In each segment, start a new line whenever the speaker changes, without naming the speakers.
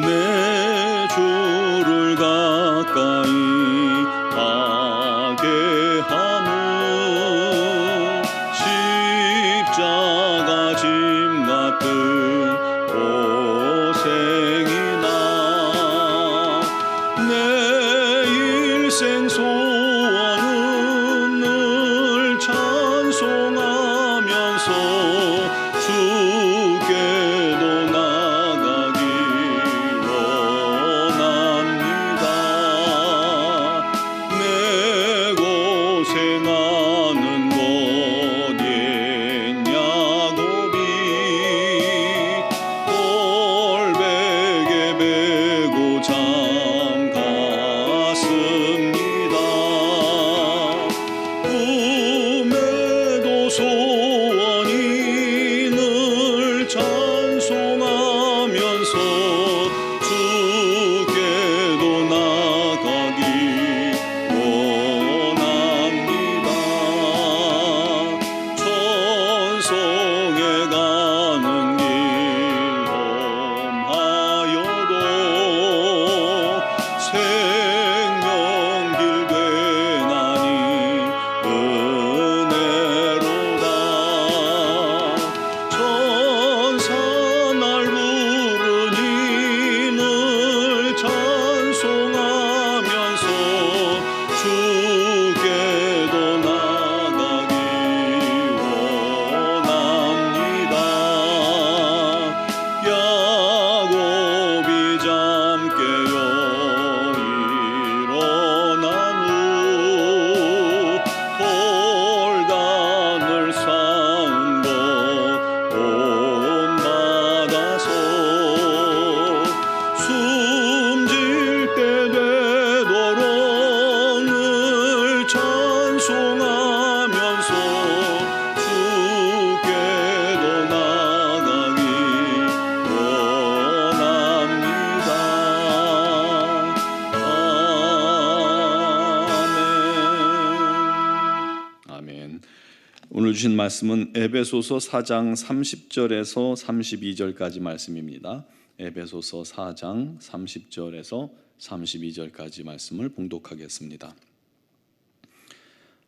내 주를 가까이 주신 말씀은 에베소서 4장 30절에서 32절까지 말씀입니다. 에베소서 4장 30절에서 32절까지 말씀을 봉독하겠습니다.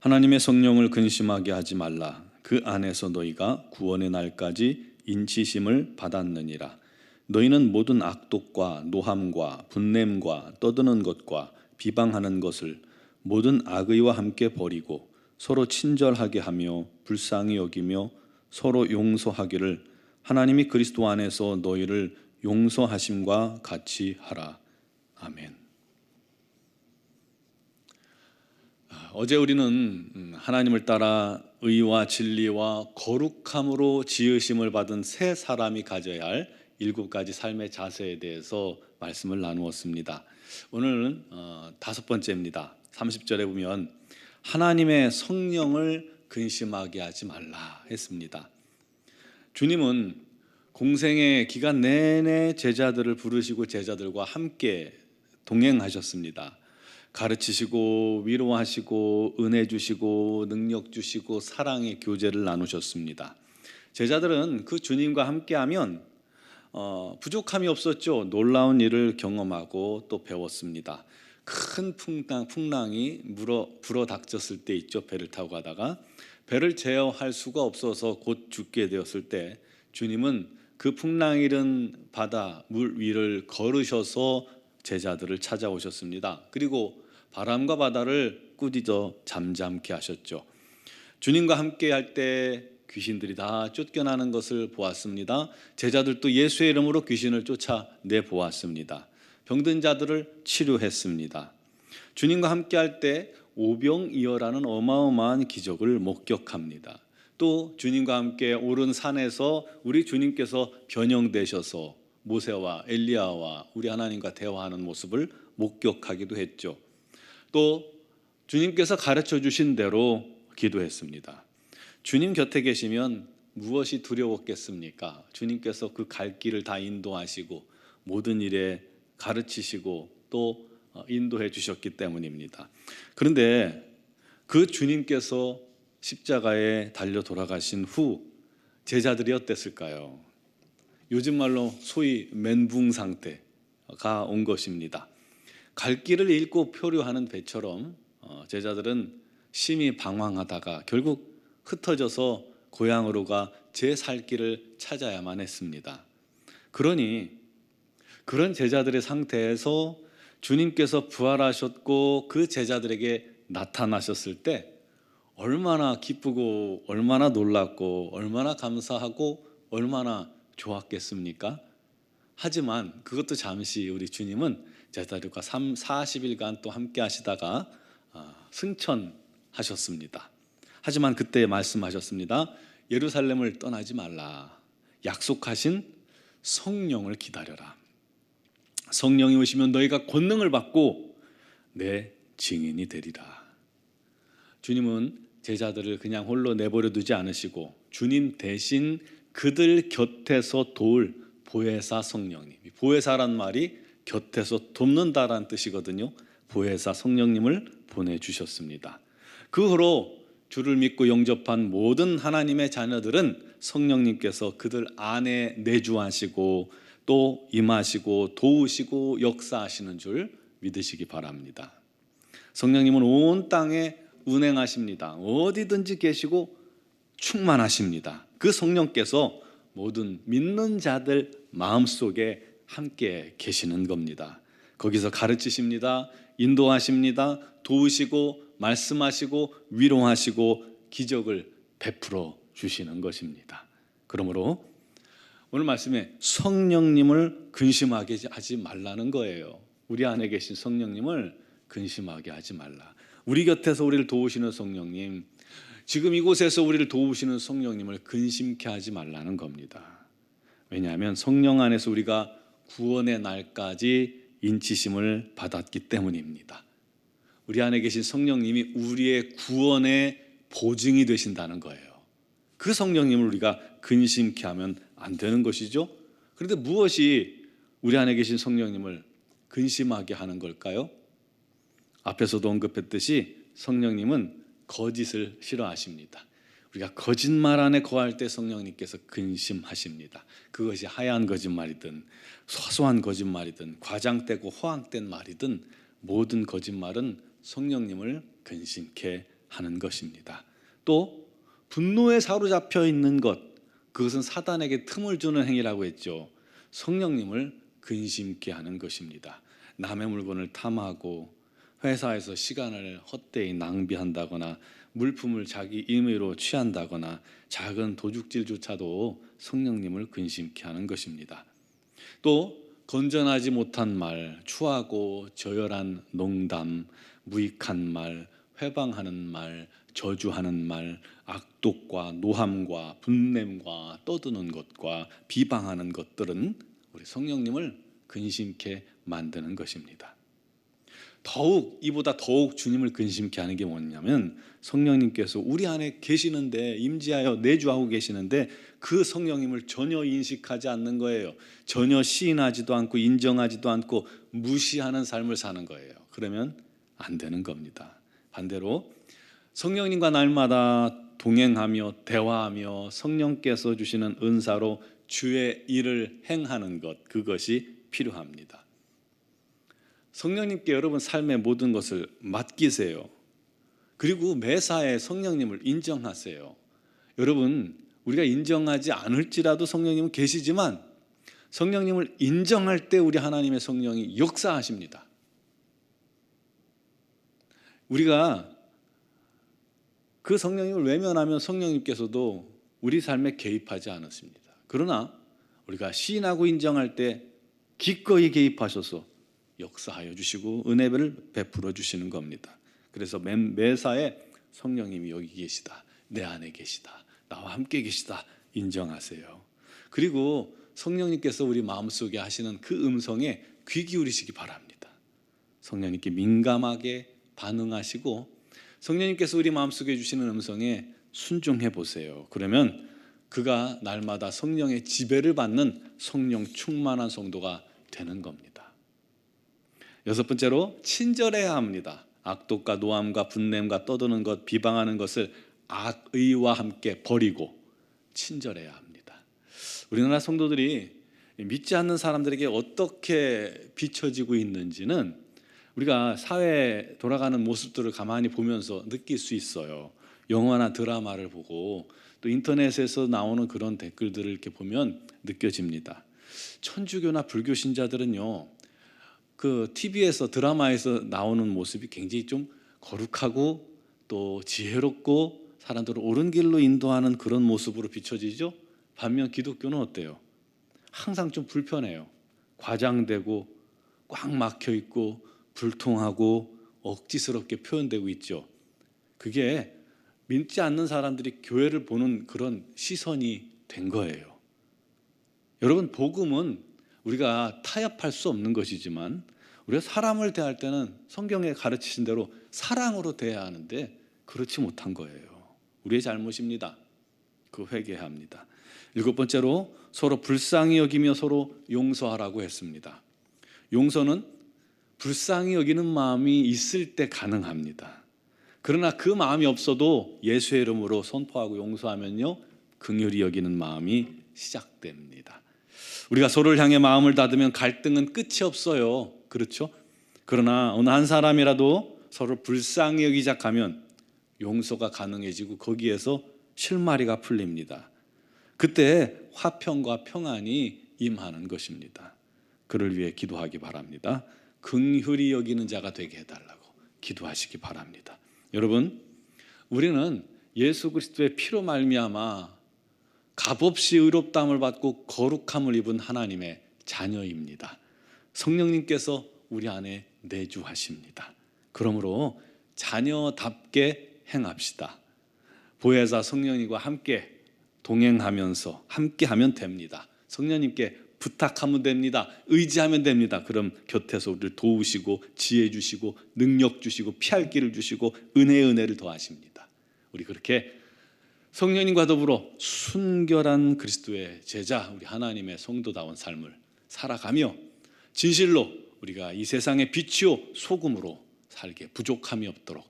하나님의 성령을 근심하게 하지 말라. 그 안에서 너희가 구원의 날까지 인치심을 받았느니라. 너희는 모든 악독과 노함과 분냄과 떠드는 것과 비방하는 것을 모든 악의와 함께 버리고 서로 친절하게 하며 불쌍히 여기며 서로 용서하기를 하나님이 그리스도 안에서 너희를 용서하심과 같이 하라. 아멘. 아, 어제 우리는 음, 하나님을 따라 의와 진리와 거룩함으로 지으심을 받은 새 사람이 가져야 할 일곱 가지 삶의 자세에 대해서 말씀을 나누었습니다. 오늘은 어, 다섯 번째입니다. 30절에 보면 하나님의 성령을 근심하게 하지 말라 했습니다. 주님은 공생의 기간 내내 제자들을 부르시고 제자들과 함께 동행하셨습니다. 가르치시고 위로하시고 은혜 주시고 능력 주시고 사랑의 교제를 나누셨습니다. 제자들은 그 주님과 함께하면 어, 부족함이 없었죠. 놀라운 일을 경험하고 또 배웠습니다. 큰 풍랑, 풍랑이 물어 불어 닥쳤을 때 있죠. 배를 타고 가다가 배를 제어할 수가 없어서 곧 죽게 되었을 때 주님은 그 풍랑 일은 바다 물 위를 걸으셔서 제자들을 찾아오셨습니다. 그리고 바람과 바다를 꾸짖어 잠잠케 하셨죠. 주님과 함께 할 때 귀신들이 다 쫓겨나는 것을 보았습니다. 제자들도 예수의 이름으로 귀신을 쫓아내 보았습니다. 병든 자들을 치료했습니다. 주님과 함께 할 때 오병이어라는 어마어마한 기적을 목격합니다. 또 주님과 함께 오른 산에서 우리 주님께서 변형되셔서 모세와 엘리야와 우리 하나님과 대화하는 모습을 목격하기도 했죠. 또 주님께서 가르쳐 주신 대로 기도했습니다. 주님 곁에 계시면 무엇이 두려웠겠습니까? 주님께서 그 갈 길을 다 인도하시고 모든 일에 가르치시고 또 어, 인도해 주셨기 때문입니다. 그런데 그 주님께서 십자가에 달려 돌아가신 후 제자들이 어땠을까요? 요즘 말로 소위 멘붕 상태가 온 것입니다. 갈 길을 잃고 표류하는 배처럼 어, 제자들은 심히 방황하다가 결국 흩어져서 고향으로 가 제 살 길을 찾아야만 했습니다. 그러니 그런 제자들의 상태에서 주님께서 부활하셨고 그 제자들에게 나타나셨을 때 얼마나 기쁘고 얼마나 놀랐고 얼마나 감사하고 얼마나 좋았겠습니까? 하지만 그것도 잠시 우리 주님은 제자들과 3, 40일간 또 함께 하시다가 아, 승천하셨습니다. 하지만 그때 말씀하셨습니다. 예루살렘을 떠나지 말라. 약속하신 성령을 기다려라. 성령이 오시면 너희가 권능을 받고 내 증인이 되리라. 주님은 제자들을 그냥 홀로 내버려 두지 않으시고 주님 대신 그들 곁에서 도울 보혜사 성령님. 보혜사란 말이 곁에서 돕는다라는 뜻이거든요. 보혜사 성령님을 보내 주셨습니다. 그 후로 주를 믿고 영접한 모든 하나님의 자녀들은 성령님께서 그들 안에 내주하시고 또 임하시고 도우시고 역사하시는 줄 믿으시기 바랍니다. 성령님은 온 땅에 운행하십니다. 어디든지 계시고 충만하십니다. 그 성령께서 모든 믿는 자들 마음속에 함께 계시는 겁니다. 거기서 가르치십니다. 인도하십니다. 도우시고 말씀하시고 위로하시고 기적을 베풀어 주시는 것입니다. 그러므로 오늘 말씀에 성령님을 근심하게 하지 말라는 거예요. 우리 안에 계신 성령님을 근심하게 하지 말라. 우리 곁에서 우리를 도우시는 성령님, 지금 이곳에서 우리를 도우시는 성령님을 근심케 하지 말라는 겁니다. 왜냐하면 성령 안에서 우리가 구원의 날까지 인치심을 받았기 때문입니다. 우리 안에 계신 성령님이 우리의 구원의 보증이 되신다는 거예요. 그 성령님을 우리가 근심케 하면 안 되는 것이죠. 그런데 무엇이 우리 안에 계신 성령님을 근심하게 하는 걸까요? 앞에서도 언급했듯이 성령님은 거짓을 싫어하십니다. 우리가 거짓말 안에 거할 때 성령님께서 근심하십니다. 그것이 하얀 거짓말이든 소소한 거짓말이든 과장되고 허황된 말이든 모든 거짓말은 성령님을 근심케 하는 것입니다. 또 분노에 사로잡혀 있는 것 그것은 사단에게 틈을 주는 행위라고 했죠. 성령님을 근심케 하는 것입니다. 남의 물건을 탐하고 회사에서 시간을 헛되이 낭비한다거나 물품을 자기 임의로 취한다거나 작은 도둑질조차도 성령님을 근심케 하는 것입니다. 또 건전하지 못한 말, 추하고 저열한 농담, 무익한 말, 회방하는 말, 저주하는 말, 악독과 노함과 분냄과 떠드는 것과 비방하는 것들은 우리 성령님을 근심케 만드는 것입니다. 더욱 이보다 더욱 주님을 근심케 하는 게 뭐냐면 성령님께서 우리 안에 계시는데 임지하여 내주하고 계시는데 그 성령님을 전혀 인식하지 않는 거예요. 전혀 시인하지도 않고 인정하지도 않고 무시하는 삶을 사는 거예요. 그러면 안 되는 겁니다. 반대로 성령님과 날마다 동행하며 대화하며 성령께서 주시는 은사로 주의 일을 행하는 것 그것이 필요합니다. 성령님께 여러분 삶의 모든 것을 맡기세요. 그리고 매사에 성령님을 인정하세요. 여러분 우리가 인정하지 않을지라도 성령님은 계시지만 성령님을 인정할 때 우리 하나님의 성령이 역사하십니다. 우리가 그 성령님을 외면하면 성령님께서도 우리 삶에 개입하지 않았습니다. 그러나 우리가 시인하고 인정할 때 기꺼이 개입하셔서 역사하여 주시고 은혜를 베풀어 주시는 겁니다. 그래서 매, 매사에 성령님이 여기 계시다. 내 안에 계시다. 나와 함께 계시다. 인정하세요. 그리고 성령님께서 우리 마음속에 하시는 그 음성에 귀 기울이시기 바랍니다. 성령님께 민감하게 반응하시고 성령님께서 우리 마음속에 주시는 음성에 순종해 보세요. 그러면 그가 날마다 성령의 지배를 받는 성령 충만한 성도가 되는 겁니다. 여섯 번째로 친절해야 합니다. 악독과 노함과 분냄과 떠드는 것, 비방하는 것을 악의와 함께 버리고 친절해야 합니다. 우리나라 성도들이 믿지 않는 사람들에게 어떻게 비춰지고 있는지는 우리가 사회에 돌아가는 모습들을 가만히 보면서 느낄 수 있어요. 영화나 드라마를 보고 또 인터넷에서 나오는 그런 댓글들을 이렇게 보면 느껴집니다. 천주교나 불교 신자들은요, 그 TV에서 드라마에서 나오는 모습이 굉장히 좀 거룩하고 또 지혜롭고 사람들을 옳은 길로 인도하는 그런 모습으로 비춰지죠. 반면 기독교는 어때요? 항상 좀 불편해요. 과장되고 꽉 막혀 있고 불통하고 억지스럽게 표현되고 있죠. 그게 믿지 않는 사람들이 교회를 보는 그런 시선이 된 거예요. 여러분 복음은 우리가 타협할 수 없는 것이지만 우리가 사람을 대할 때는 성경에 가르치신 대로 사랑으로 대해야 하는데 그렇지 못한 거예요. 우리의 잘못입니다. 그 회개해야 합니다. 일곱 번째로 서로 불쌍히 여기며 서로 용서하라고 했습니다. 용서는 불쌍히 여기는 마음이 있을 때 가능합니다. 그러나 그 마음이 없어도 예수의 이름으로 선포하고 용서하면요 긍휼히 여기는 마음이 시작됩니다. 우리가 서로를 향해 마음을 닫으면 갈등은 끝이 없어요. 그렇죠? 그러나 어느 한 사람이라도 서로 불쌍히 여기기 시작하면 용서가 가능해지고 거기에서 실마리가 풀립니다. 그때 화평과 평안이 임하는 것입니다. 그를 위해 기도하기 바랍니다. 긍휼히 여기는 자가 되게 해달라고 기도하시기 바랍니다. 여러분, 우리는 예수 그리스도의 피로 말미암아 값없이 의롭다함을 받고 거룩함을 입은 하나님의 자녀입니다. 성령님께서 우리 안에 내주하십니다. 그러므로 자녀답게 행합시다. 보혜사 성령님과 함께 동행하면서 함께하면 됩니다. 성령님께 부탁하면 됩니다. 의지하면 됩니다. 그럼 곁에서 우리를 도우시고 지혜 주시고 능력 주시고 피할 길을 주시고 은혜 은혜를 더하십니다. 우리 그렇게 성령님과 더불어 순결한 그리스도의 제자 우리 하나님의 성도다운 삶을 살아가며 진실로 우리가 이 세상의 빛이요 소금으로 살게 부족함이 없도록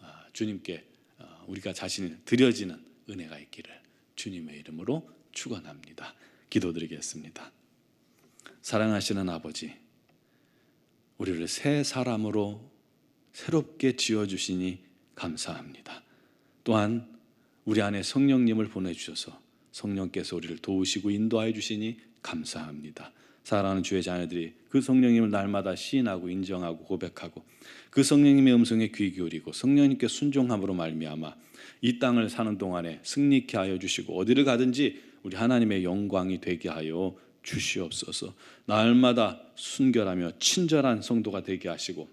아, 주님께 아, 우리가 자신을 드려지는 은혜가 있기를 주님의 이름으로 축원합니다. 기도드리겠습니다. 사랑하시는 아버지, 우리를 새 사람으로 새롭게 지어 주시니 감사합니다. 또한 우리 안에 성령님을 보내 주셔서 성령께서 우리를 도우시고 인도하여 주시니 감사합니다. 사랑하는 주의 자녀들이 그 성령님을 날마다 시인하고 인정하고 고백하고 그 성령님의 음성에 귀 기울이고 성령님께 순종함으로 말미암아 이 땅을 사는 동안에 승리케 하여 주시고 어디를 가든지 우리 하나님의 영광이 되게 하여 주시옵소서. 날마다 순결하며 친절한 성도가 되게 하시고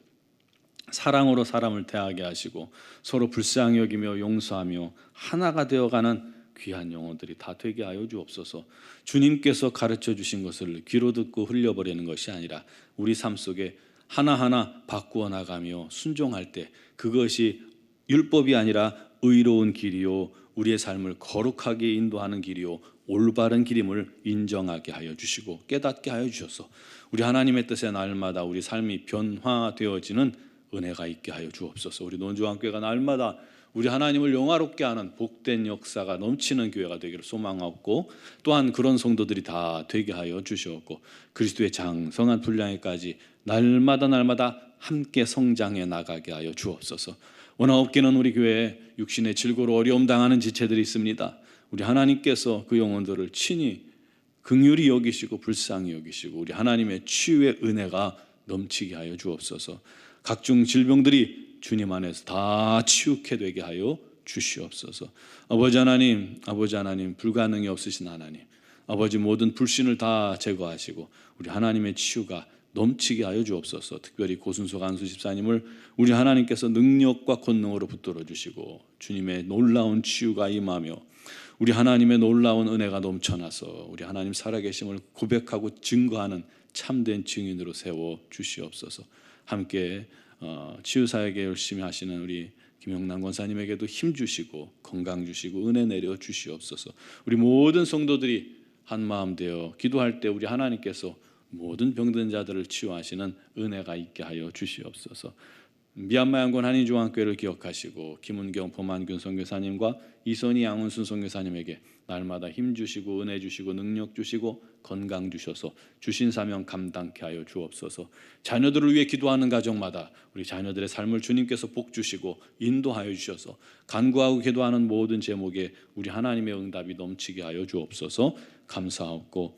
사랑으로 사람을 대하게 하시고 서로 불쌍히 여기며 용서하며 하나가 되어가는 귀한 영혼들이 다 되게 하여 주옵소서. 주님께서 가르쳐 주신 것을 귀로 듣고 흘려버리는 것이 아니라 우리 삶 속에 하나하나 바꾸어 나가며 순종할 때 그것이 율법이 아니라 의로운 길이요 우리의 삶을 거룩하게 인도하는 길이요 올바른 길임을 인정하게 하여 주시고 깨닫게 하여 주셔서 우리 하나님의 뜻에 날마다 우리 삶이 변화되어지는 은혜가 있게 하여 주옵소서. 우리 논주왕교회가 날마다 우리 하나님을 영화롭게 하는 복된 역사가 넘치는 교회가 되기를 소망하고 또한 그런 성도들이 다 되게 하여 주시옵고 그리스도의 장성한 분량에까지 날마다 날마다 함께 성장해 나가게 하여 주옵소서. 원하옵기는 우리 교회에 육신의 질고로 어려움 당하는 지체들이 있습니다. 우리 하나님께서 그 영혼들을 친히 긍휼히 여기시고 불쌍히 여기시고 우리 하나님의 치유의 은혜가 넘치게 하여 주옵소서. 각종 질병들이 주님 안에서 다 치유케 되게 하여 주시옵소서. 아버지 하나님, 아버지 하나님 불가능이 없으신 하나님. 아버지 모든 불신을 다 제거하시고 우리 하나님의 치유가 넘치게 하여 주옵소서. 특별히 고순석 안수 집사님을 우리 하나님께서 능력과 권능으로 붙들어 주시고 주님의 놀라운 치유가 임하며 우리 하나님의 놀라운 은혜가 넘쳐나서 우리 하나님 살아계심을 고백하고 증거하는 참된 증인으로 세워 주시옵소서. 함께 어, 치유 사역에 열심히 하시는 우리 김영남 권사님에게도 힘 주시고 건강 주시고 은혜 내려 주시옵소서. 우리 모든 성도들이 한 마음 되어 기도할 때 우리 하나님께서 모든 병든 자들을 치유하시는 은혜가 있게 하여 주시옵소서. 미얀마 양곤 한인중앙교회를 기억하시고 김은경 범한균 선교사님과 이선희 양은순 선교사님에게 날마다 힘 주시고 은혜 주시고 능력 주시고 건강 주셔서 주신 사명 감당케 하여 주옵소서. 자녀들을 위해 기도하는 가정마다 우리 자녀들의 삶을 주님께서 복 주시고 인도하여 주셔서 간구하고 기도하는 모든 제목에 우리 하나님의 응답이 넘치게 하여 주옵소서. 감사하고